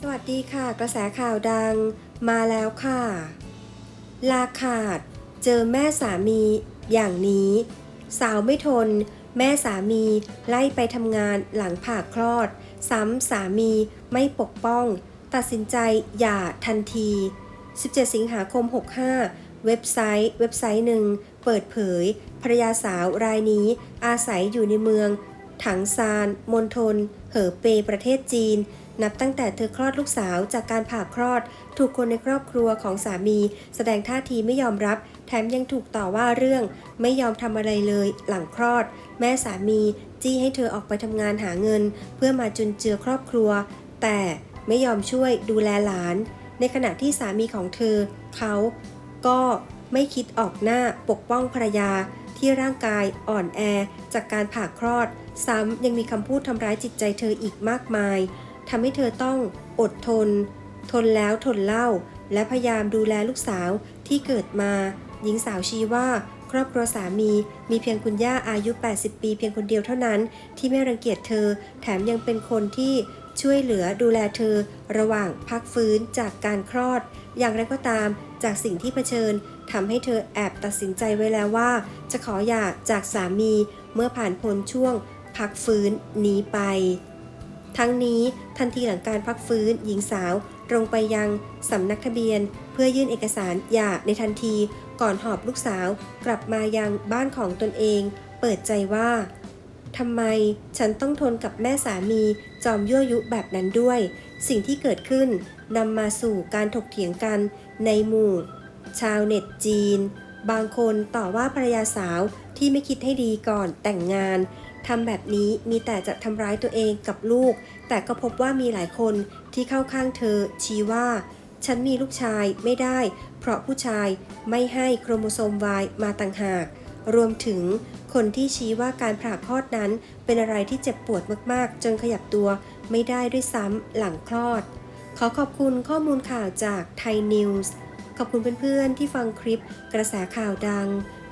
สวัสดีค่ะ กระแสข่าวดังมาแล้วค่ะ ลาขาด เจอแม่สามีอย่างนี้ สาวไม่ทน แม่สามีไล่ไปทำงานหลังผ่าคลอด ซ้ำสามีไม่ปกป้อง ตัดสินใจหย่าทันที 17 สิงหาคม 65 เว็บไซต์เว็บไซต์หนึ่ง เปิดเผยภรรยาสาวรายนี้อาศัยอยู่ในเมือง ถังซานมณฑลเหอเปประเทศจีน นับตั้งแต่เธอคลอดลูกสาวจากการผ่าคลอด ถูกคนในครอบครัวของสามี แสดงท่าทีไม่ยอมรับ แถมยังถูกต่อว่าเรื่อง ไม่ยอมทำอะไรเลยหลังคลอด แม่สามี จี้ให้เธอออกไปทำงานหาเงิน เพื่อมาจุนเจือครอบครัว แต่ไม่ยอมช่วยดูแลหลาน ในขณะที่สามีของเธอ เขาก็ไม่คิดออกหน้าปกป้องภรรยาที่ร่างกายอ่อนแอจากการผ่าคลอด ซ้ำยังมีคำพูดทำร้ายจิตใจเธออีกมากมาย ทำให้เธอต้องอดทน ทนแล้วทนเล่า และพยายามดูแลลูกสาวที่เกิดมา หญิงสาวชี้ว่าครอบครัวสามีมีเพียงคุณย่าอายุ 80 ปีเพียงคนเดียวเท่านั้น ที่ไม่รังเกียจเธอ แถมยังเป็นคนที่ช่วยเหลือดูแลเธอ ระหว่างพักฟื้นจากการคลอด อย่างไรก็ตามจากสิ่งที่เผชิญทำให้เธอแอบตัดสินใจไว้แล้วว่า จะขอหย่าจากสามีเมื่อผ่านพ้นช่วงพักฟื้นนี้ไป ทั้งนี้ทันทีหลังการพักฟื้น หญิงสาวตรงไปยังสำนักทะเบียน เพื่อยื่นเอกสารหย่าในทันที ก่อนหอบลูกสาวกลับมายังบ้านของตนเอง เปิดใจว่าทำไมฉันต้องทนกับแม่สามีจอมยั่วยุแบบนั้นด้วย สิ่งที่เกิดขึ้นนำมาสู่การถกเถียงกันในหมู่ ชาวเน็ตจีน บางคนต่อว่าภรรยาสาว ที่ไม่คิดให้ดีก่อนแต่งงานทำแบบนี้มีแต่จะทำร้ายตัวเองกับลูก แต่ก็พบว่ามีหลายคนที่เข้าข้างเธอ ชี้ว่า ฉันมีลูกชายไม่ได้ เพราะผู้ชายไม่ให้โครโมโซม Y มาต่างหาก รวมถึงคนที่ชี้ว่าการผ่าคลอดนั้นเป็นอะไรที่เจ็บปวดมากๆ จนขยับตัวไม่ได้ด้วยซ้ำหลังคลอด ขอขอบคุณข้อมูลข่าวจากไทยนิวส์ขอบคุณเพื่อนๆที่ฟังคลิปกระแสข่าวดัง